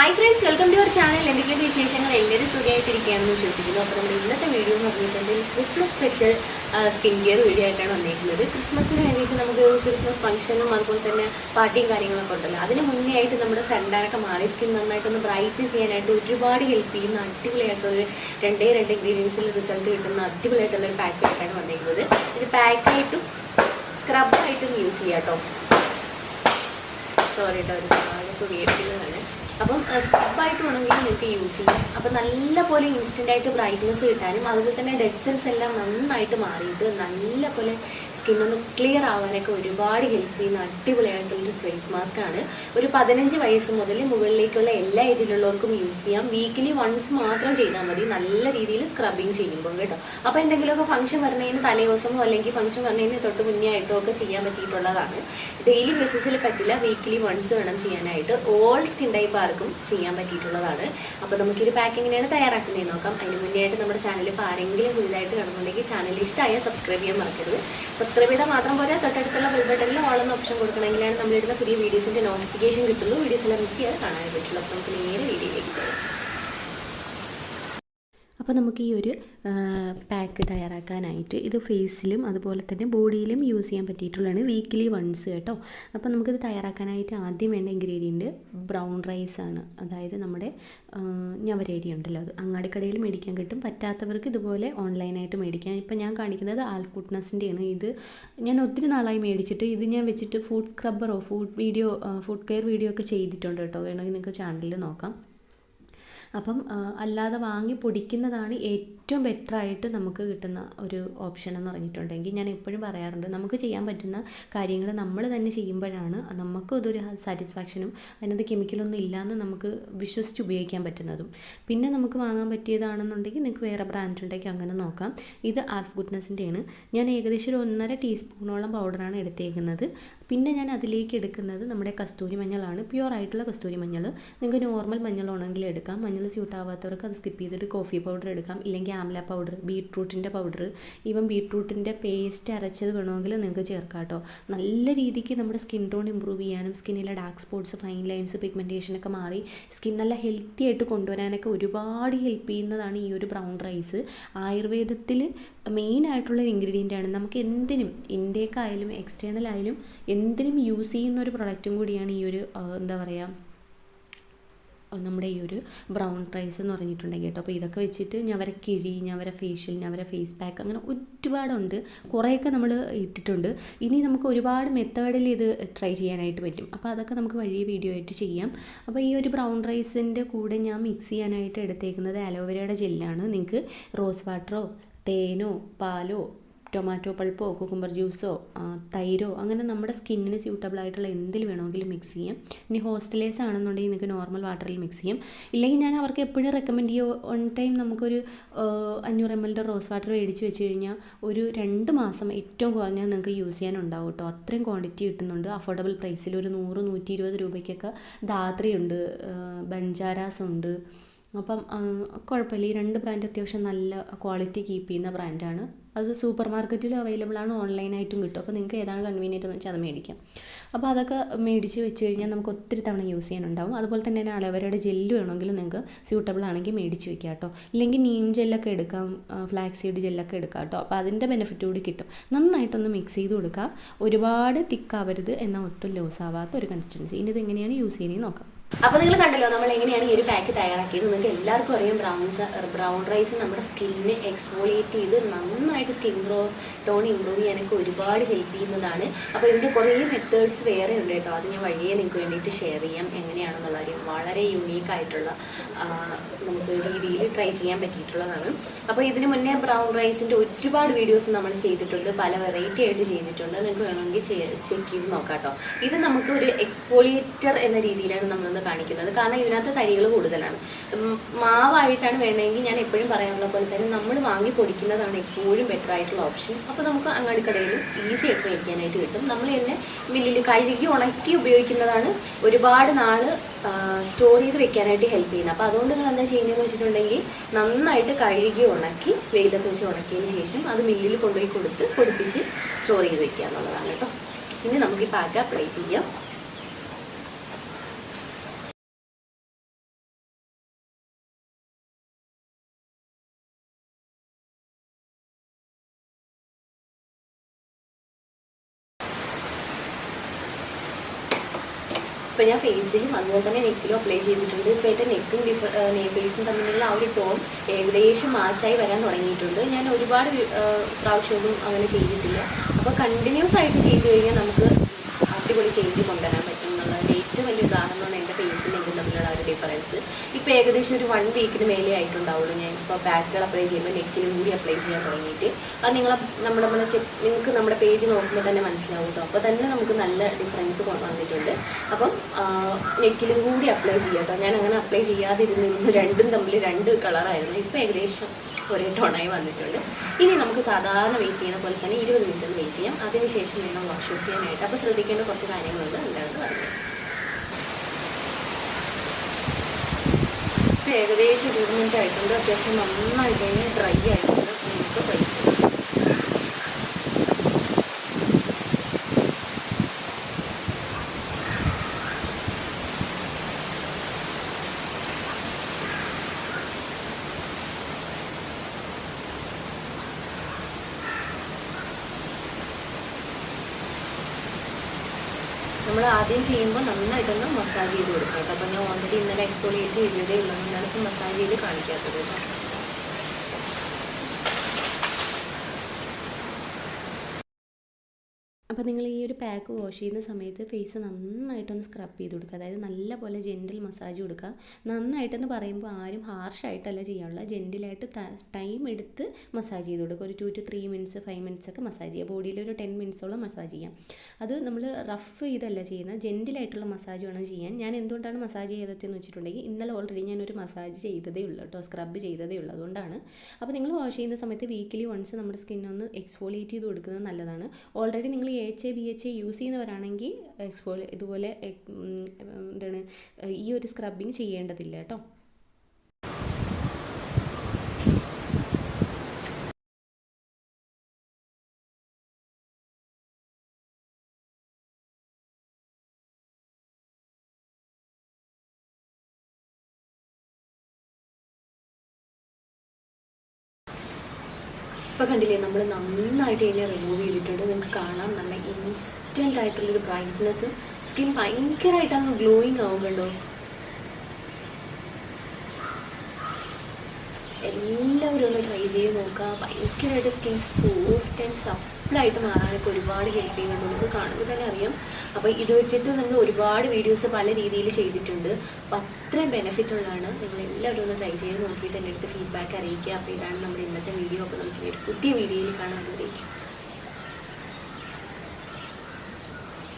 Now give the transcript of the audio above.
Hi friends welcome to our channel എന്തൊക്കെയാണ് വിശേഷങ്ങൾ? എല്ലാവരും സുഖമായിട്ടിരിക്കുകയാണെന്ന് വിശ്വസിക്കുന്നു. അപ്പോൾ നമ്മുടെ ഇന്നത്തെ വീഡിയോ എന്ന് പറഞ്ഞിട്ടുണ്ടെങ്കിൽ Christmas special skin care video ആയിട്ടാണ് വന്നിരിക്കുന്നത് ക്രിസ്മസിന് വേണ്ടിയിട്ട് നമുക്ക് ക്രിസ്മസ് ഫംഗ്ഷനും അതുപോലെ തന്നെ പാർട്ടിയും കാര്യങ്ങളൊക്കെ ഉണ്ടല്ലോ. അതിന് മുന്നേ ആയിട്ട് നമ്മുടെ സെൻഡാനൊക്കെ മാറി. സ്കിൻ നന്നായിട്ടൊന്ന് ബ്രൈറ്റ് ചെയ്യാനായിട്ട് ഒരുപാട് ഹെൽപ്പ് ചെയ്യുന്ന അടിപൊളിയായിട്ടൊരു രണ്ടേ രണ്ട് ഇൻഗ്രീഡിയൻസിൽ റിസൾട്ട് കിട്ടുന്ന അടിപൊളിയായിട്ടുള്ള ഒരു പാക്ക് ആയിട്ടാണ് വന്നിരിക്കുന്നത് ഇത് പാക്കായിട്ടും സ്ക്രബായിട്ടും യൂസ് ചെയ്യാം കേട്ടോ. സോറി കേട്ടോ ഒരുപാട് വേടിക്കുന്നതാണ് അപ്പം സ്ക്രബായിട്ട് വേണമെങ്കിൽ നിങ്ങൾക്ക് യൂസ് ചെയ്യാം. അപ്പം നല്ല പോലെ ഇൻസ്റ്റന്റ് ആയിട്ട് ബ്രൈറ്റ്നസ് കിട്ടാനും അതുപോലെ തന്നെ ഡെഡ് സെൽസ് എല്ലാം നന്നായിട്ട് മാറിയിട്ട് നല്ല പോലെ സ്കിൻ ഒന്ന് ക്ലിയർ ആവാനൊക്കെ ഒരുപാട് ഹെൽപ്പ് ചെയ്യുന്ന അടിപൊളിയായിട്ടുള്ളൊരു ഫേസ് മാസ്ക് ആണ്. ഒരു പതിനഞ്ച് വയസ്സ് മുതൽ മുകളിലേക്കുള്ള എല്ലാ ഏജിലുള്ളവർക്കും യൂസ് ചെയ്യാം. വീക്കിലി വൺസ് മാത്രം ചെയ്താൽ മതി. നല്ല രീതിയിൽ സ്ക്രബിങ് ചെയ്യുമ്പോൾ കേട്ടോ. അപ്പോൾ എന്തെങ്കിലുമൊക്കെ ഫംഗ്ഷൻ വരുന്നതിന് തലേദിവസമോ അല്ലെങ്കിൽ ഫംഗ്ഷൻ വരുന്നതിന് തൊട്ട് മുന്നേ ആയിട്ടോ ഒക്കെ ചെയ്യാൻ പറ്റിയിട്ടുള്ളതാണ്. ഡെയിലി ബേസിസിൽ പറ്റില്ല. വീക്കിലി വൺസ് വേണം ചെയ്യാനായിട്ട്. ഓൾ സ്കിൻ ടൈപ്പ് ആർക്കും ചെയ്യാൻ പറ്റിയിട്ടുള്ളതാണ്. അപ്പോൾ നമുക്കൊരു പാക്കിങ്ങിനാണ് തയ്യാറാക്കുന്നത്. നോക്കാം. അതിന് മുന്നേ ആയിട്ട് നമ്മുടെ ചാനലിൽ ഇപ്പോൾ ആരെങ്കിലും പുതിയതായിട്ട് കാണുന്നുണ്ടെങ്കിൽ ചാനൽ ഇഷ്ടമായ സബ്സ്ക്രൈബ് ചെയ്യാൻ മറക്കരുത്. സബ്സ്ക്രൈബ് ചെയ്താൽ മാത്രം പോരാ തൊട്ടടുത്തുള്ള ബെൽ ബട്ടണിൽ ഓളെന്ന ഓപ്ഷൻ കൊടുക്കണമെങ്കിലാണ് നമ്മളിടുന്ന പുതിയ വീഡിയോസിന്റെ നോട്ടിഫിക്കേഷൻ കിട്ടുള്ളൂ എല്ലാം മിസ് ചെയ്യാതെ കാണാൻ പറ്റുള്ളൂ. അപ്പോൾ നമുക്ക് നേരെ വീഡിയോയിലേക്ക് പോകാം. അപ്പോൾ നമുക്ക് ഈ ഒരു പാക്ക് തയ്യാറാക്കാനായിട്ട് ഇത് ഫേസിലും അതുപോലെ തന്നെ ബോഡിയിലും യൂസ് ചെയ്യാൻ പറ്റിയിട്ടുള്ളതാണ് വീക്കിലി വൺസ് കേട്ടോ. അപ്പോൾ നമുക്കിത് തയ്യാറാക്കാനായിട്ട് ആദ്യം വേണ്ട ഇൻഗ്രീഡിയന്റ് ബ്രൗൺ റൈസ് ആണ്. അതായത് നമ്മുടെ ഞവരേരി ഉണ്ടല്ലോ അത്. അങ്ങാടിക്കടയിൽ മേടിക്കാൻ കിട്ടും. പറ്റാത്തവർക്ക് ഇതുപോലെ ഓൺലൈനായിട്ട് മേടിക്കാം. ഇപ്പോൾ ഞാൻ കാണിക്കുന്നത് ആൽഫുട്നസിന്റെയാണ് ഇത് ഞാൻ ഒത്തിരി നാളായി മേടിച്ചിട്ട് ഇത് ഞാൻ വെച്ചിട്ട് food സ്ക്രബ്ബറോ food video food care video ഒക്കെ ചെയ്തിട്ടുണ്ട് കേട്ടോ. വേണമെങ്കിൽ നിങ്ങൾക്ക് ചാനലിൽ നോക്കാം. അപ്പം അല്ലാതെ വാങ്ങി പൊടിക്കുന്നതാണ് ഏറ്റവും ബെറ്ററായിട്ട് നമുക്ക് കിട്ടുന്ന ഒരു ഓപ്ഷൻ എന്ന് പറഞ്ഞിട്ടുണ്ടെങ്കിൽ ഞാൻ എപ്പോഴും പറയാറുണ്ട് നമുക്ക് ചെയ്യാൻ പറ്റുന്ന കാര്യങ്ങൾ നമ്മൾ തന്നെ ചെയ്യുമ്പോഴാണ് നമുക്കും അതൊരു സാറ്റിസ്ഫാക്ഷനും അതിനകത്ത് കെമിക്കലൊന്നും ഇല്ലയെന്ന് നമുക്ക് വിശ്വസിച്ച് ഉപയോഗിക്കാൻ പറ്റുന്നതും. പിന്നെ നമുക്ക് വാങ്ങാൻ പറ്റിയതാണെന്നുണ്ടെങ്കിൽ നിങ്ങൾക്ക് വേറെ ബ്രാൻഡ് ഉണ്ടെങ്കിൽ അങ്ങനെ നോക്കാം. ഇത് ആൽഫ് ഗുഡ്നസിന്റെയാണ് ഞാൻ ഏകദേശം ഒരു ഒന്നര ടീസ്പൂണോളം പൗഡറാണ് എടുത്തേക്കുന്നത്. പിന്നെ ഞാൻ അതിലേക്ക് എടുക്കുന്നത് നമ്മുടെ കസ്തൂരി മഞ്ഞളാണ്. പ്യുവർ ആയിട്ടുള്ള കസ്തൂരി മഞ്ഞൾ. നിങ്ങൾക്ക് നോർമൽ മഞ്ഞളാണെങ്കിൽ എടുക്കാം. മഞ്ഞൾ സ്യൂട്ട് ആവാത്തവർക്ക് അത് സ്കിപ്പ് ചെയ്തിട്ട് കോഫി പൗഡർ എടുക്കാം. ഇല്ലെങ്കിൽ ആംല പൗഡർ ബീട്രൂട്ടിന്റെ പൗഡർ ഈവൻ ബീട്രൂട്ടിന്റെ പേസ്റ്റ് അരച്ചത് വേണമെങ്കിൽ നിങ്ങൾക്ക് ചേർക്കാം കേട്ടോ നല്ല രീതിക്ക് നമ്മുടെ സ്കിൻ ടോൺ ഇമ്പ്രൂവ് ചെയ്യാനും സ്കിന്നിലെ ഡാർക്ക് സ്പോട്ട്സ് ഫൈൻ ലൈൻസ് പിഗ്മെന്റേഷനൊക്കെ മാറി സ്കിൻ നല്ല ഹെൽത്തി ആയിട്ട് കൊണ്ടുവരാനൊക്കെ ഒരുപാട് ഹെൽപ്പ് ചെയ്യുന്നതാണ് ഈ ഒരു ബ്രൗൺ റൈസ് ആയുർവേദത്തിൽ മെയിൻ ആയിട്ടുള്ള ഒരു ഇൻഗ്രീഡിയന്റ് ആണ്. നമുക്ക് എന്തിനും ഇൻഡേക്കായാലും എക്സ്റ്റേണൽ ആയാലും എന്തിനും യൂസ് ചെയ്യുന്ന ഒരു പ്രൊഡക്റ്റും കൂടിയാണ് ഈ ഒരു എന്താ പറയുക നമ്മുടെ ഈ ഒരു ബ്രൗൺ റൈസ് എന്ന് പറഞ്ഞിട്ടുണ്ടെങ്കിൽ കേട്ടോ. അപ്പോൾ ഇതൊക്കെ വെച്ചിട്ട് ഞവര കിഴി ഞവര ഫേഷ്യൽ ഞവര ഫേസ് പാക്ക് അങ്ങനെ ഒരുപാടുണ്ട്. കുറേയൊക്കെ നമ്മൾ ഇട്ടിട്ടുണ്ട്. ഇനി നമുക്ക് ഒരുപാട് മെത്തേഡിൽ ഇത് ട്രൈ ചെയ്യാനായിട്ട് പറ്റും. അപ്പോൾ അതൊക്കെ നമുക്ക് വഴിയെ വീഡിയോ ആയിട്ട് ചെയ്യാം. അപ്പോൾ ഈ ഒരു ബ്രൗൺ റൈസിന്റെ കൂടെ ഞാൻ മിക്സ് ചെയ്യാനായിട്ട് എടുത്തേക്കുന്നത് അലോവേരയുടെ ജെല്ലാണ് നിങ്ങൾക്ക് റോസ് വാട്ടറോ തേനോ പാലോ ടൊമാറ്റോ പൾപ്പോ കുക്കുംബർ ജ്യൂസോ തൈരോ അങ്ങനെ നമ്മുടെ സ്കിന്നിന് സ്യൂട്ടബിൾ ആയിട്ടുള്ള എന്തിൽ വേണമെങ്കിലും മിക്സ് ചെയ്യാം. ഇനി ഹോസ്റ്റലേഴ്സ് ആണെന്നുണ്ടെങ്കിൽ നിങ്ങൾക്ക് നോർമൽ വാട്ടറിൽ മിക്സ് ചെയ്യാം. ഇല്ലെങ്കിൽ ഞാൻ അവർക്ക് എപ്പോഴും റെക്കമെൻഡ് ചെയ്യും വൺ ടൈം നമുക്കൊരു അഞ്ഞൂറ് എം എല്ലിന്റെ റോസ് വാട്ടർ മേടിച്ച് വെച്ച് കഴിഞ്ഞാൽ ഒരു രണ്ട് മാസം ഏറ്റവും കുറഞ്ഞാൽ നിങ്ങൾക്ക് യൂസ് ചെയ്യാനുണ്ടാവും കേട്ടോ. അത്രയും ക്വാണ്ടിറ്റി കിട്ടുന്നുണ്ട്. അഫോർഡബിൾ പ്രൈസിൽ ഒരു നൂറ് നൂറ്റി ഇരുപത് രൂപയ്ക്കൊക്കെ ധാത്രിയുണ്ട് ബഞ്ചാരാസ് ഉണ്ട് അപ്പം കുഴപ്പമില്ല. ഈ രണ്ട് ബ്രാൻഡ് അത്യാവശ്യം നല്ല ക്വാളിറ്റി കീപ്പ് ചെയ്യുന്ന ബ്രാൻഡാണ് അത് സൂപ്പർ മാർക്കറ്റിലും അവൈലബിൾ ആണ് ഓൺലൈനായിട്ടും കിട്ടും. അപ്പോൾ നിങ്ങൾക്ക് ഏതാണ് കൺവീനിയന്റ് എന്ന് വെച്ചാൽ അത് മേടിക്കാം. അപ്പോൾ അതൊക്കെ മേടിച്ച് വെച്ച് കഴിഞ്ഞാൽ നമുക്ക് ഒത്തിരി തവണ യൂസ് ചെയ്യാനുണ്ടാവും. അതുപോലെ തന്നെ അലവരയുടെ ജെല്ല് വേണമെങ്കിൽ നിങ്ങൾക്ക് സ്യൂട്ടബിൾ ആണെങ്കിൽ മേടിച്ച് വെക്കാം കേട്ടോ. ഇല്ലെങ്കിൽ നീം ജെല്ലൊക്കെ എടുക്കാം ഫ്ലാക്സീഡ് ജെല്ലൊക്കെ എടുക്കാം കേട്ടോ. അപ്പോൾ അതിന്റെ ബെനിഫിറ്റ് കൂടി കിട്ടും. നന്നായിട്ടൊന്ന് മിക്സ് ചെയ്ത് കൊടുക്കുക ഒരുപാട് തിക്കാവരുത് എന്നാൽ ഒട്ടും ലൂസ് ആവാത്ത ഒരു കൺസിസ്റ്റൻസി ഇനി ഇത് എങ്ങനെയാണ് യൂസ് ചെയ്യുന്നത് നോക്കാം. അപ്പോൾ നിങ്ങൾ കണ്ടല്ലോ നമ്മൾ എങ്ങനെയാണ് ഈ ഒരു പാക്ക് തയ്യാറാക്കിയത്. നിങ്ങൾക്ക് എല്ലാവർക്കും അറിയാം ബ്രൗൺ ബ്രൗൺ റൈസ് നമ്മുടെ സ്കിന്നിനെ എക്സ്ഫോളിയേറ്റ് ചെയ്ത് നന്നായിട്ട് സ്കിൻ ഗ്രോ ടോൺ ഇമ്പ്രൂവ് ചെയ്യാനൊക്കെ ഒരുപാട് ഹെൽപ്പ് ചെയ്യുന്നതാണ്. അപ്പോൾ ഇതിന്റെ കുറേ മെത്തേഡ്സ് വേറെ ഉണ്ട് കേട്ടോ. അത് ഞാൻ വഴിയെ നിങ്ങൾക്ക് വേണ്ടിയിട്ട് ഷെയർ ചെയ്യാം എങ്ങനെയാണെന്നുള്ള കാര്യം. വളരെ യുണീക്ക് ആയിട്ടുള്ള നമുക്ക് രീതിയിൽ ട്രൈ ചെയ്യാൻ പറ്റിയിട്ടുള്ളതാണ്. അപ്പോൾ ഇതിന് മുന്നേ ബ്രൗൺ റൈസിന്റെ ഒരുപാട് വീഡിയോസ് നമ്മൾ ചെയ്തിട്ടുണ്ട് പല വെറൈറ്റി ആയിട്ട് ചെയ്തിട്ടുണ്ട്. നിങ്ങൾക്ക് വേണമെങ്കിൽ ചെക്ക് ചെയ്ത് നോക്കാം കേട്ടോ. ഇത് നമുക്ക് ഒരു എക്സ്പോളിയേറ്റർ എന്ന രീതിയിലാണ് നമ്മളൊന്ന് കാണിക്കുന്നത്. കാരണം ഇതിനകത്ത് തരികൾ കൂടുതലാണ്. മാവായിട്ടാണ് വേണമെങ്കിൽ ഞാൻ എപ്പോഴും പറയാനുള്ള പോലെ തന്നെ നമ്മൾ വാങ്ങി പൊടിക്കുന്നതാണ് എപ്പോഴും ബെറ്റർ ആയിട്ടുള്ള ഓപ്ഷൻ അപ്പോൾ നമുക്ക് അങ്ങാടിക്കടയിലും ഈസി ആയിട്ട് മേടിക്കാനായിട്ട് കിട്ടും. നമ്മൾ തന്നെ മില്ലിൽ കഴുകി ഉണക്കി ഉപയോഗിക്കുന്നതാണ് ഒരുപാട് നാൾ സ്റ്റോർ ചെയ്ത് വെക്കാനായിട്ട് ഹെൽപ്പ് ചെയ്യുന്നത്. അപ്പോൾ അതുകൊണ്ട് നിങ്ങൾ എന്താ ചെയ്യുന്നതെന്ന് വെച്ചിട്ടുണ്ടെങ്കിൽ നന്നായിട്ട് കഴുകി ഉണക്കി വെയിലത്ത് വെച്ച് ഉണക്കിയതിന് ശേഷം അത് മില്ലിൽ കൊണ്ടുപോയി കൊടുത്ത് പൊടിപ്പിച്ച് സ്റ്റോർ ചെയ്ത് വെക്കുക എന്നുള്ളതാണ് കേട്ടോ. ഇനി നമുക്ക് ഈ പാക്ക് അപ്ലൈ ചെയ്യാം. ഇപ്പം ഞാൻ ഫേസിലും അതുപോലെ തന്നെ നെക്കിലും അപ്ലൈ ചെയ്തിട്ടുണ്ട്. ഇപ്പോൾ എന്റെ നെക്കും ഡിഫ ഫേസും തമ്മിലുള്ള ആ ഒരു ടോൺ ഏകദേശം മാച്ചായി വരാൻ തുടങ്ങിയിട്ടുണ്ട്. ഞാൻ ഒരുപാട് പ്രാവശ്യമൊന്നും അങ്ങനെ ചെയ്തിട്ടില്ല. അപ്പോൾ കണ്ടിന്യൂസ് ആയിട്ട് ചെയ്ത് കഴിഞ്ഞാൽ നമുക്ക് അടിപൊളി ചെയ്ത് കൊണ്ടുവരാൻ പറ്റും എന്നുള്ളതിന്റെ ഏറ്റവും വലിയ ഉദാഹരണമാണ് എന്റെ ഫേസിൽ നെക്കും തമ്മിലുള്ള ആ ഒരു ഡിഫറൻസ് ഇപ്പോൾ ഏകദേശം ഒരു വൺ വീക്കിന് മേലേ ആയിട്ടുണ്ടാവുള്ളൂ ഞാൻ. ഇപ്പോൾ ബാക്കുകൾ അപ്ലൈ ചെയ്യുമ്പോൾ നെക്കിലും കൂടി അപ്ലൈ ചെയ്യാൻ തുടങ്ങിയിട്ട്. അത് നിങ്ങൾ നമ്മുടെ നമ്മളെ നിങ്ങൾക്ക് നമ്മുടെ പേജ് നോക്കുമ്പോൾ തന്നെ മനസ്സിലാവും കേട്ടോ അപ്പോൾ തന്നെ നമുക്ക് നല്ല ഡിഫറൻസ് വന്നിട്ടുണ്ട്. അപ്പം നെക്കിലും കൂടി അപ്ലൈ ചെയ്യാം കേട്ടോ ഞാൻ അങ്ങനെ അപ്ലൈ ചെയ്യാതിരുന്നിരുന്നു. രണ്ടും തമ്മിൽ രണ്ട് കളറായിരുന്നു ഇപ്പോൾ ഏകദേശം ഒരേ ടോണായി വന്നിട്ടുണ്ട്. ഇനി നമുക്ക് സാധാരണ വെയിറ്റ് ചെയ്യുന്ന പോലെ തന്നെ ഇരുപത് മിനിറ്റ് വെയിറ്റ് ചെയ്യാം. അതിനുശേഷം വേണം വാഷ് ഓഫ് ചെയ്യാനായിട്ട്. അപ്പോൾ ശ്രദ്ധിക്കേണ്ട കുറച്ച് കാര്യങ്ങളുണ്ട്. എല്ലാവർക്കും പറഞ്ഞു ഏകദേശം ഇരുപത് മിനിറ്റ് ആയിട്ടുണ്ട്. അത്യാവശ്യം നന്നായിട്ട് ഡ്രൈ ആയിട്ടുണ്ട്. നമുക്ക് കഴിക്കാം. നമ്മൾ ആദ്യം ചെയ്യുമ്പോൾ നന്നായിട്ടൊന്ന് മസാജ് ചെയ്ത് കൊടുക്കാം കേട്ടോ. അപ്പോൾ ഞാൻ ഓൾറെഡി ഇന്നലെ എക്സ്പോളിയേറ്റ് ചെയ്തതേ ഉള്ളൂ. എന്നാണ് ഇപ്പോൾ മസാജ് ചെയ്ത് കാണിക്കാത്തത് കേട്ടോ. അപ്പോൾ നിങ്ങൾ ഈ ഒരു പാക്ക് വാഷ് ചെയ്യുന്ന സമയത്ത് ഫേസ് നന്നായിട്ടൊന്ന് സ്ക്രബ് ചെയ്ത് കൊടുക്കുക. അതായത് നല്ല പോലെ ജെന്റിൽ മസാജ് കൊടുക്കുക. നന്നായിട്ടെന്ന് പറയുമ്പോൾ ആരും ഹാർഷായിട്ടല്ല ചെയ്യാനുള്ള ജെന്റിലായിട്ട് ടൈം എടുത്ത് മസാജ് ചെയ്ത് കൊടുക്കുക. ഒരു two two three minutes five minutes ഒക്കെ മസാജ് ചെയ്യുക. ബോഡിയിൽ ഒരു ടെൻ മിനിറ്റ്സോളം മസാജ് ചെയ്യാം. അത് നമ്മൾ റഫ് ചെയ്തല്ല ചെയ്യുന്നത്. ജെന്റിലായിട്ടുള്ള മസാജ് വേണം ചെയ്യാൻ. ഞാൻ എന്തുകൊണ്ടാണ് മസാജ് ചെയ്തതെന്ന് വെച്ചിട്ടുണ്ടെങ്കിൽ ഇന്നലെ ഓൾറെഡി ഞാനൊരു മസാജ് ചെയ്തതേ ഉള്ളൂ കേട്ടോ. സ്ക്രബ് ചെയ്തതേ ഉള്ളൂ. അതുകൊണ്ടാണ്. അപ്പോൾ നിങ്ങൾ വാഷ് ചെയ്യുന്ന സമയത്ത് വീക്കിലി വൺസ് നമ്മുടെ സ്കിന്നൊന്ന് എക്സ്ഫോളിയേറ്റ് ചെയ്ത് കൊടുക്കുന്നത് നല്ലതാണ്. ഓൾറെഡി നിങ്ങൾ H A B H A use ചെയ്യുന്നവരാണെങ്കിൽ expo ഇതുപോലെ എന്താണ് ഈ ഒരു സ്ക്രബിങ് ചെയ്യേണ്ടതില്ല കേട്ടോ. ഇപ്പോൾ കണ്ടില്ലേ നമ്മൾ നന്നായിട്ട് ഇതിനെ റിമൂവ് ചെയ്തിട്ടുണ്ട്. നിങ്ങൾക്ക് കാണാം നല്ല ഇൻസ്റ്റന്റ് ആയിട്ടുള്ളൊരു ബ്രൈറ്റ്നെസ് സ്കിൻ ഭയങ്കരമായിട്ട് അങ്ങ് ഗ്ലോയിങ് ആവുന്നുണ്ടോ എല്ലാവരും ഒന്ന് ട്രൈ ചെയ്ത് നോക്കുക. ഭയങ്കരമായിട്ട് സ്കിൻ സോഫ്റ്റ് ആൻഡ് സപ്പിളായിട്ട് മാറാനൊക്കെ ഒരുപാട് ഹെൽപ്പ് ചെയ്യുന്നുണ്ട്. നമുക്ക് കാണുമ്പോൾ തന്നെ അറിയാം. അപ്പോൾ ഇത് വെച്ചിട്ട് നമ്മൾ ഒരുപാട് വീഡിയോസ് പല രീതിയിൽ ചെയ്തിട്ടുണ്ട്. അപ്പോൾ അത്രയും ബെനിഫിറ്റ് ഉള്ളതാണ്. നിങ്ങൾ എല്ലാവരും ഒന്ന് ട്രൈ ചെയ്ത് നോക്കിയിട്ട് എന്റെ അടുത്ത് ഫീഡ്ബാക്ക് അറിയിക്കുക. അപ്പോൾ ഇതാണ് നമ്മുടെ ഇന്നത്തെ വീഡിയോ അപ്പോൾ നമുക്ക് ഒരു പുതിയ വീഡിയോയിൽ കാണാൻ ആഗ്രഹിക്കും